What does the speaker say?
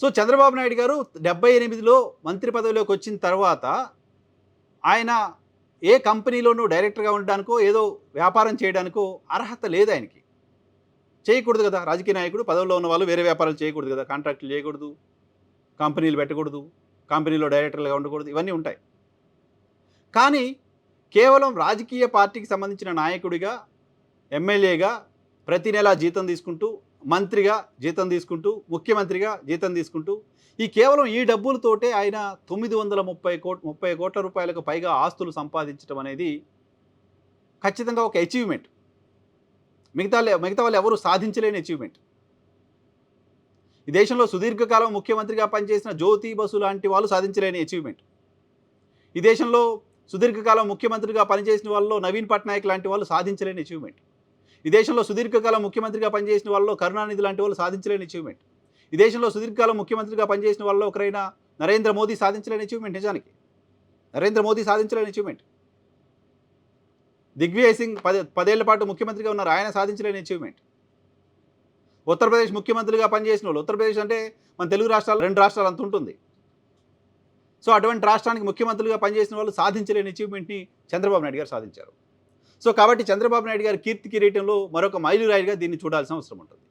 So Chandrababu Naidu గారు డెబ్బై ఎనిమిదిలో మంత్రి పదవిలోకి వచ్చిన తర్వాత ఆయన ఏ కంపెనీలోనూ డైరెక్టర్గా ఉండడానికో ఏదో వ్యాపారం చేయడానికో అర్హత లేదు ఆయనకి. చేయకూడదు కదా రాజకీయ నాయకుడు పదవిలో ఉన్న వాళ్ళు వేరే వ్యాపారాలు చేయకూడదు కదా కాంట్రాక్టులు చేయకూడదు కంపెనీలు పెట్టకూడదు కంపెనీలో డైరెక్టర్లుగా ఉండకూడదు ఇవన్నీ ఉంటాయి. కానీ కేవలం రాజకీయ పార్టీకి సంబంధించిన నాయకుడిగా ఎమ్మెల్యేగా ప్రతి నెలా జీతం తీసుకుంటూ మంత్రిగా జీతం తీసుకుంటూ ముఖ్యమంత్రిగా జీతం తీసుకుంటూ ఈ కేవలం ఈ డబ్బులతోటే ఆయన తొమ్మిది వందల ముప్పై కోట్ ముప్పై కోట్ల రూపాయలకు పైగా ఆస్తులు సంపాదించడం అనేది ఖచ్చితంగా ఒక అచీవ్మెంట్ మిగతా మిగతా వాళ్ళు ఎవరు సాధించలేని అచీవ్మెంట్ ఈ దేశంలో సుదీర్ఘకాలం ముఖ్యమంత్రిగా పనిచేసిన జ్యోతి బసు లాంటి వాళ్ళు సాధించలేని అచీవ్మెంట్ ఈ దేశంలో సుదీర్ఘకాలం ముఖ్యమంత్రిగా పనిచేసిన వాళ్ళలో నవీన్ పట్నాయక్ లాంటి వాళ్ళు సాధించలేని అచీవ్మెంట్ ఈ దేశంలో సుదీర్ఘకాలం ముఖ్యమంత్రిగా పనిచేసిన వాళ్ళలో కరుణానిధి లాంటి వాళ్ళు సాధించలేని అచీవ్మెంట్ ఈ దేశంలో సుదీర్ఘకాలం ముఖ్యమంత్రిగా పనిచేసిన వాళ్ళలో ఒకరైనా నరేంద్ర మోదీ సాధించలేని అచీవ్మెంట్ నిజానికి. నరేంద్ర మోదీ సాధించలేని అచీవ్మెంట్ దిగ్విజయ్ సింగ్ పదే పదేళ్ళ పాటు ముఖ్యమంత్రిగా ఉన్నారు ఆయన సాధించలేని అచీవ్మెంట్ ఉత్తరప్రదేశ్ ముఖ్యమంత్రిగా పనిచేసిన వాళ్ళు ఉత్తరప్రదేశ్ అంటే మన తెలుగు రాష్ట్రాలు రెండు రాష్ట్రాలు అంత ఉంటుంది. సో అటువంటి రాష్ట్రానికి ముఖ్యమంత్రులుగా పనిచేసిన వాళ్ళు సాధించలేని అచీవ్మెంట్ని చంద్రబాబు నాయుడు గారు సాధించారు. సో కాబట్టి చంద్రబాబు నాయుడు గారి కీర్తి కిరీటంలో మరొక మైలురాయిగా దీన్ని చూడాల్సిన అవసరం ఉంటుంది.